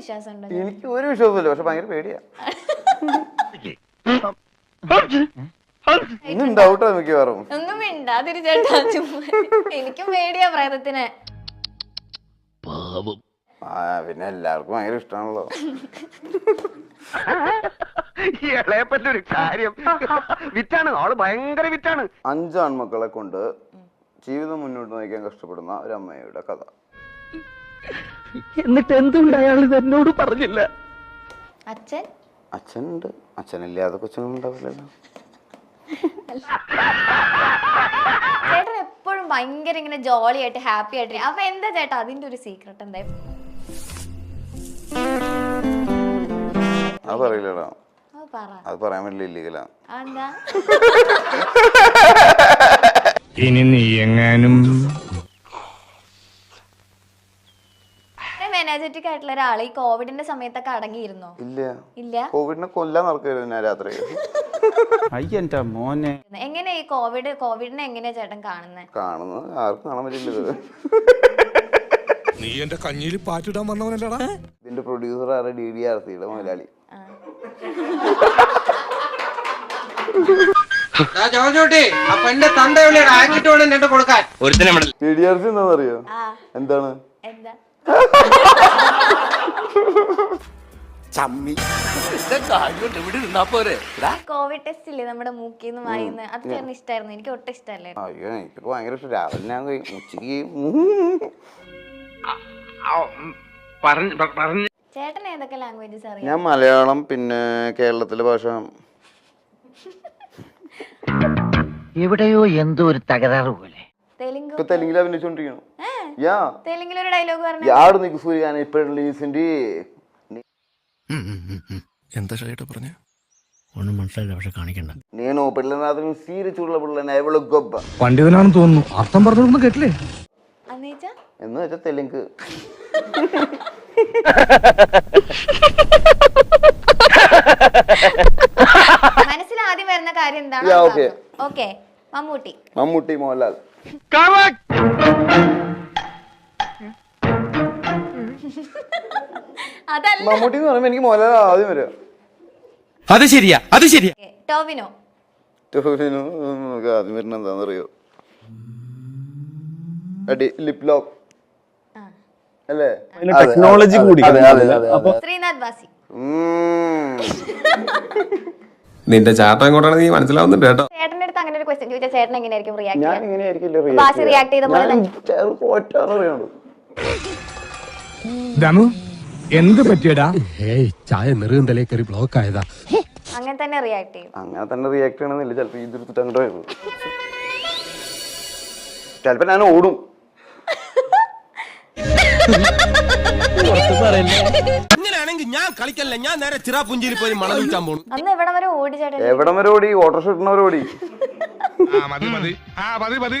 വിശ്വാസമുണ്ട് എനിക്ക് ഒരു വിശ്വാസമില്ല പക്ഷെ ഭയങ്കര പേടിയാ. ഇന്നും ഡൗട്ടാ മിക്കവാറും. ഒന്നും ചുമ്മാ. എനിക്കും പേടിയാ പ്രേതത്തിനെ. ആ പിന്നെ എല്ലാവർക്കും ഭയങ്കര ഇഷ്ടമാണല്ലോ ഇളയപ്പറ്റ ഒരു കാര്യം. വിറ്റാണ് ആൾ ഭയങ്കര വിറ്റാണ്. അഞ്ചാൺമക്കളെ കൊണ്ട് ജീവിതം മുന്നോട്ട് നയിക്കാൻ കഷ്ടപ്പെടുന്ന ഒരു അമ്മയുടെ കഥ. എന്നിട്ട് എന്തുകൊണ്ട് അയാൾ ഇത് എന്നോട് പറഞ്ഞില്ല? അച്ഛൻ? അച്ഛനുണ്ട്. അച്ഛനില്ലാതെ കൊച്ചുങ്ങളുണ്ടാവില്ലല്ലോ ചേട്ടൻ എപ്പോഴും ഭയങ്കര ഇങ്ങനെ ജോളി ആയിട്ട് ഹാപ്പി ആയിട്ട് അപ്പൊ എന്താ ചേട്ടാ അതിന്റെ ഒരു സീക്രട്ട് എന്താ? അത് പറയില്ലടാ. അത് പറ. അത് പറയാൻ പറ്റില്ല ഇല്ലീഗലാ ഇനി നീ എങ്ങാനും എനർജറ്റിക് ആയിട്ടുള്ള ഒരാൾ ഈ കോവിഡിന്റെ സമയത്തൊക്കെ അടങ്ങിയിരുന്നോ? ഇല്ല. ഇല്ല? കോവിഡിനെ കൊല്ലാൻ നടക്കുന്ന ഞാൻ രാത്രി. അയ്യന്റെ മോനെ. എങ്ങനെ ഈ കോവിഡ് കോവിഡിനെ എങ്ങനെയാ ചേട്ടൻ കാണുന്നത് കാണുന്നു. ആർക്കും കാണാൻ പറ്റില്ല നീ എന്റെ കഞ്ഞിയിൽ പാറ്റിടാൻ വന്നവനല്ലടാ ഇതിന്റെ പ്രൊഡ്യൂസർ ആറ് ഡി ഡി ആർ സിയുടെ മുതലാളി എന്താണെന്നറിയോ? ആ. എന്താണ്? എന്താ കോവിഡ് ടെസ്റ്റ് ഇല്ലേ നമ്മുടെ മൂക്കിന്ന് വായിന്ന്? അത് കാരണം ഇഷ്ടമായിരുന്നു എനിക്ക് ഒട്ടും ഇഷ്ടമല്ലേ അയ്യോ എനിക്ക് ഭയങ്കര ഇഷ്ടം. രാവിലെ ഞാൻ കഴി- ഉച്ചയ്ക്ക് ചേട്ടൻ ഏതൊക്കെ ലാംഗ്വേജസ് അറിയാം? ഞാൻ മലയാളം പിന്നെ കേരളത്തിലെ ഭാഷ. എവിടെയോ എന്തോ ഒരു തകരാറ് പോലെ. തെലുങ്ക് ഇപ്പൊ തെലുങ്കിൽ അഭിനയിച്ചോണ്ടിരിക്കണം യാ തെലുങ്കിൽ ഒരു ഡയലോഗ് പറഞ്ഞു యాడు నీకు సూర్యాన ఇప్పుడు లీసిండి എന്താ ഷൈട്ട പറഞ്ഞ ഒന്നും മനസ്സിലായില്ല പക്ഷെ കാണിക്കണ്ട నేను పిల్లనాథను సీరి చూడల పిల్లని ఎవడు గొప్ప പണ്ഡിതനാണെന്ന് തോന്നുന്നു അർത്ഥം പറഞ്ഞൊന്നും കേട്ടില്ലേ എന്നുവെച്ചാ എന്ന് വെച്ചാൽ തെലുങ്ക് മനസ്സിൽ ആദ്യം വരുന്ന കാര്യം Yeah, എന്താണ് okay. ഓക്കെ മമ്മൂട്ടി മമ്മൂട്ടി മോഹൻലാൽ അതല്ല. മമ്മൂട്ടി എന്ന് പറയുമ്പോ എനിക്ക് മോഹൻലാൽ ആദ്യം വരിക. അത് ശരിയാ അത് ശരിയാ. ടോവിനോ. ടോവിനോ നമുക്ക് ആദ്യം വരുന്ന എന്താണെന്ന് അറിയോ അടി ലിപ് ലോക്ക്. അല്ലേ? ടെക്നോളജി കൂടി അതെ അതെ അതെ അതെ ശ്രീനാഥ് ബാസി. ഉം. നിന്റെ ചാട്ടം എങ്ങോട്ടാണ് നീ മനസ്സിലാവുന്നുണ്ട് കേട്ടോ. ചേട്ടന്റെ അടുത്ത് അങ്ങനെ ഒരു ക്വസ്റ്റ്യൻ ചോദിച്ചാൽ ചേട്ടൻ എങ്ങനെയായിരിക്കും റിയാക്ട് ഞാൻ ചെയ്യുക ഇങ്ങനെയായിരിക്കില്ല ബാസി react ചെയ്ത പോലെ തന്നെ. ഒറ്റാന്ന് അറിയാണോ ദമു എന്ത് പറ്റിയടാ? ഏയ് ചായ നെറുകന്തലേ കയറി ബ്ലോക്ക് ആയതാ. അങ്ങനെ തന്നെ റിയാക്ട് ചെയ്യും. അങ്ങനെ തന്നെ റിയാക്ട് ചെയ്യണമെന്നില്ല ചിലപ്പോ ഇതെടുത്തിട്ട് അങ്ങോട്ട് വരുന്നു ചിലപ്പോ ഞാൻ ഓടും. ഇങ്ങനെയാണെങ്കിൽ ഞാൻ കളിക്കല്ല? ഞാൻ നേരെ ചിറാപുഞ്ചിയിൽ പോയി മണം വിൽക്കാൻ പോണു. അന്ന് എവിടെ വരെ ഓടി ചേട്ടൻ? എവിടം വരെ ഓടി? ഓട്ടോ ഷൂട്ടിനവരെ ഓടി ആ മതി മതി. ആ മതി മതി.